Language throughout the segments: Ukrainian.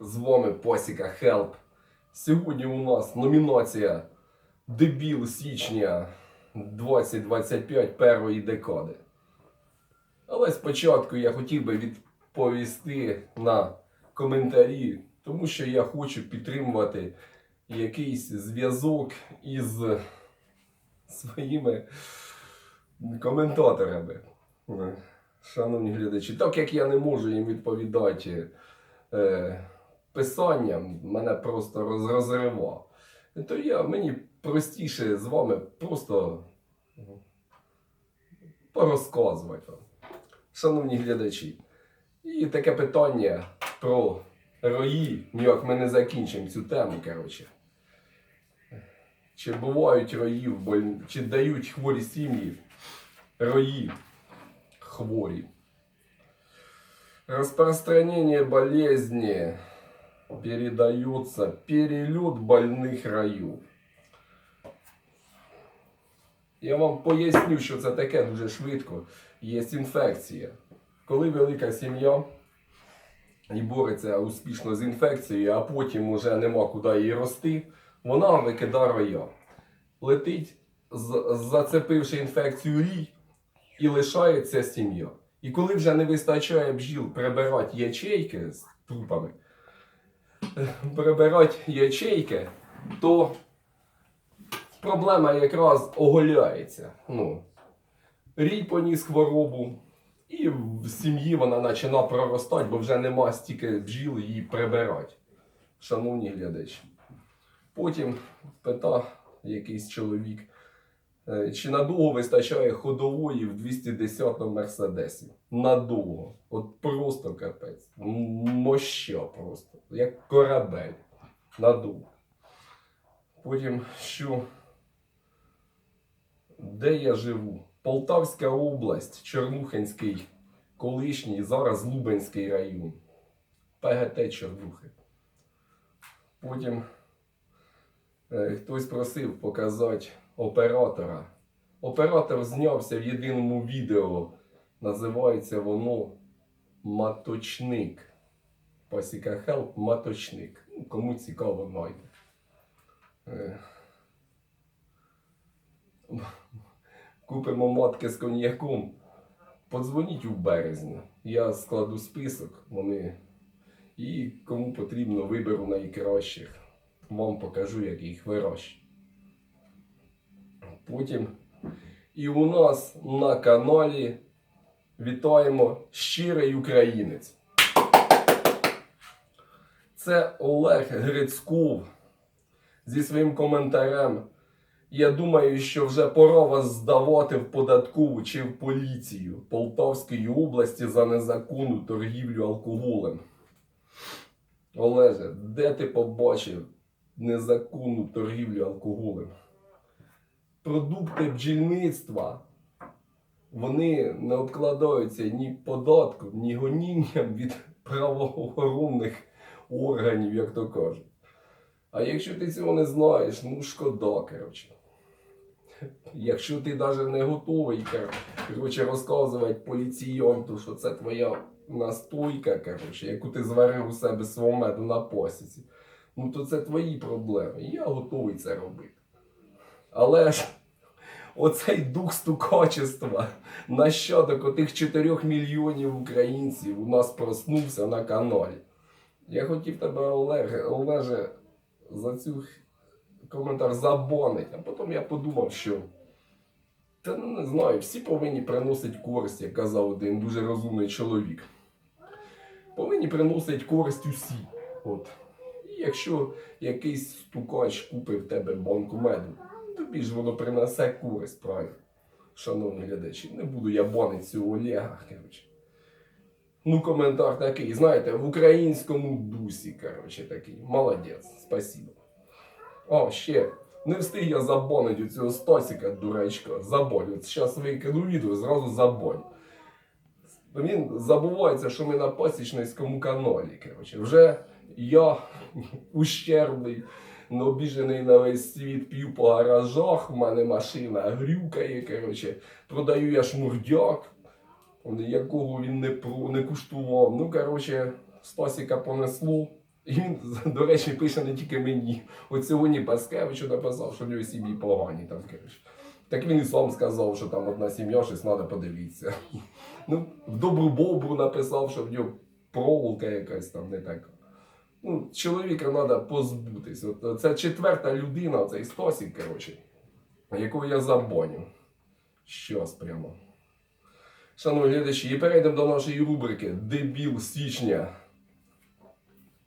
з вами Посіка Хелп. Сьогодні у нас номінація Дебіл січня 2025 першої декади. Але спочатку я хотів би відповісти на коментарі, тому що я хочу підтримувати якийсь зв'язок із своїми коментаторами. Шановні глядачі, так як я не можу їм відповідати е, писанням, мене просто роз, розривав. То я, мені простіше з вами просто порозказувати вам. Шановні глядачі, і таке питання про рої, ніяк ми не закінчимо цю тему, коротше. Чи бувають рої чи дають хворі сім'ї рої хворі? Распространение болезни передается перелет больных раїв. Я вам поясню, що це таке дуже швидко. Є інфекція. Коли велика сім'я і бореться успішно з інфекцією, а потім вже нема куди її рости, вона викидає роя. Летить, зацепивши інфекцію рій, і лишається сім'я. І коли вже не вистачає бджіл прибирати ячейки з трупами, прибирати ячейки, то проблема якраз оголяється. Ну, рій поніс хворобу, і в сім'ї вона починає проростати, бо вже нема стільки бджіл її прибирати. Шановні глядачі. Потім питав якийсь чоловік, чи надовго вистачає ходової в 210-му Мерседесі? Надовго. От просто капець. Моща просто. Як корабель. Надовго. Потім що? Де я живу? Полтавська область, Чорнухинський, колишній, зараз Лубенський район. ПГТ Чорнухи. Потім е, хтось просив показати оператора. Оператор знявся в єдиному відео. Називається воно Маточник. Пасіка Хелп Маточник. Ну, Кому цікаво, знайде. Е, Купимо матки з коньяком. Подзвоніть у березні. Я складу список. Вони. І кому потрібно, виберу найкращих. Вам покажу, як їх вирощувати. Потім. І у нас на каналі вітаємо щирий українець. Це Олег Грицьков зі своїм коментарем. Я думаю, що вже пора вас здавати в податкову чи в поліцію Полтавської області за незаконну торгівлю алкоголем. Олеже, де ти побачив незаконну торгівлю алкоголем? Продукти бджільництва вони не обкладаються ні податком, ні гонінням від правоохоронних органів, як то кажуть. А якщо ти цього не знаєш, ну шкода, коротше. Якщо ти навіть не готовий коротше, розказувати поліціянту, що це твоя настойка, коротше, яку ти зварив у себе свого меду на посіці, ну то це твої проблеми. Я готовий це робити. Але ж оцей дух стукачества нащадок отих 4 мільйонів українців у нас проснувся на каналі. Я хотів тебе, Олег, Олеже, за цю коментар забонить, а потім я подумав, що та ну не знаю, всі повинні приносити користь, як казав один дуже розумний чоловік. Повинні приносити користь усі. От. Якщо якийсь стукач купив тебе банку меду, тобі ж воно принесе користь, правильно? Шановні глядачі, не буду я банити цього Олега, коротше. Ну, коментар такий, знаєте, в українському дусі, коротше, такий. Молодець, спасибо. О, ще. Не встиг я забонить у цього Стасіка, дурачка. Забонь. От зараз викину відео, зразу забонь. Він забувається, що ми на пасічницькому каналі. Коротше. Вже я ущербний, обіжений на весь світ, п'ю по гаражах, в мене машина грюкає, коротше. продаю я шмурдяк якого він не, про, не куштував. Ну, коротше, Стасіка понесло. І він, до речі, пише не тільки мені. От сьогодні Паскевичу написав, що в нього сім'ї погані там, коротше. Так він і сам сказав, що там одна сім'я, щось треба подивитися. Ну, в добру бобру написав, що в нього проволока якась там не така. Ну, чоловіка треба позбутись. От, це четверта людина, цей Стосік, коротше, якого я забоню. Щас прямо. Шановні глядачі, і перейдемо до нашої рубрики Дебіл січня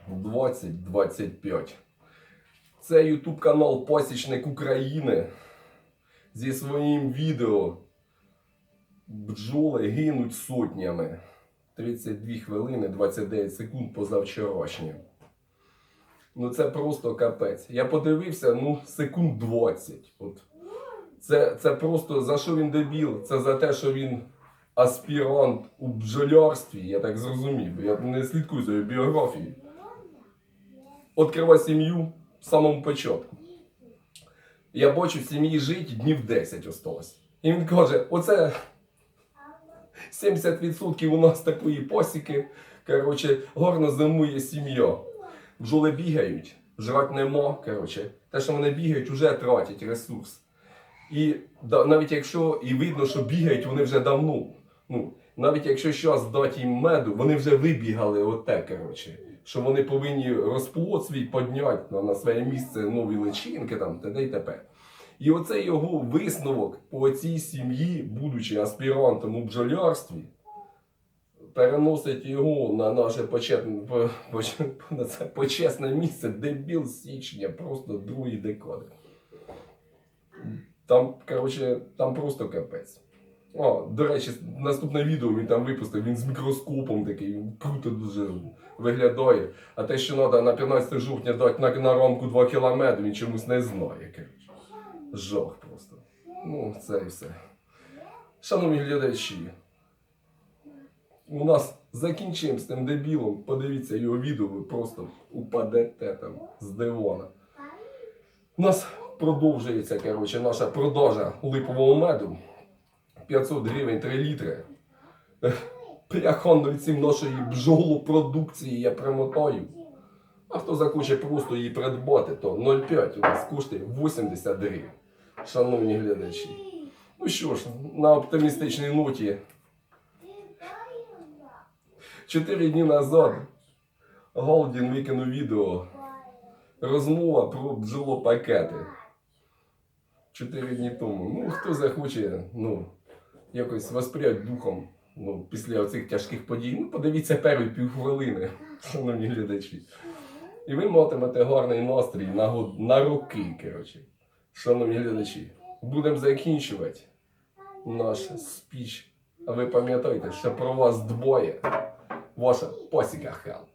2025. Це Ютуб канал Посічник України зі своїм відео Бджоли гинуть сотнями. 32 хвилини 29 секунд позавчорашнє. Ну це просто капець. Я подивився, ну, секунд 20. От. Це, це просто за що він дебіл? Це за те, що він аспірант у бджолярстві, я так зрозумів. Я не слідкую за його біографією. Відкрива сім'ю в самому початку. Я бачу в сім'ї жить днів 10 осталось. І він каже: оце 70% у нас такої посіки. Коротше, гарно зимує сім'я. Бджоли бігають, жрать нема. Коротше, те, що вони бігають, вже тратять ресурс. І да, навіть якщо і видно, що бігають вони вже давно. Ну, навіть якщо зараз дати їм меду, вони вже вибігали оте, коротше. Що вони повинні розплод свій підняти на, на своє місце нові личинки, там, т.д. і т.п. І оце його висновок по цій сім'ї, будучи аспірантом у бджолярстві, переносить його на наше почетне, на це почесне місце дебіл січня, просто другої декади. Там, коротше, там просто капець. О, до речі, наступне відео він там випустив, він з мікроскопом такий, він круто дуже виглядає. А те, що треба на 15 жовтня дати на, на рамку 2 кілометри, він чомусь не знає. Жах просто. Ну, це і все. Шановні глядачі, у нас закінчимо з тим дебілом. Подивіться його відео, ви просто упадете там з дивана. У нас продовжується коротше, наша продажа липового меду. 500 гривень 3 літри. Пляхонниці нашої бджолопродукції я примотаю. А хто захоче просто її придбати, то 0,5 у нас коштує 80 гривень. Шановні глядачі. Ну що ж, на оптимістичній ноті. Чотири дні назад Голдін викинув відео. Розмова про бджолопакети. Чотири дні тому. Ну, хто захоче, ну, якось воспрять духом ну, після оцих тяжких подій. Ну, подивіться перші півхвилини, шановні глядачі. І ви матимете гарний настрій на, на роки, коротше. Шановні глядачі, будемо закінчувати наш спіч. А ви пам'ятайте, що про вас дбоє ваша посіка хелп.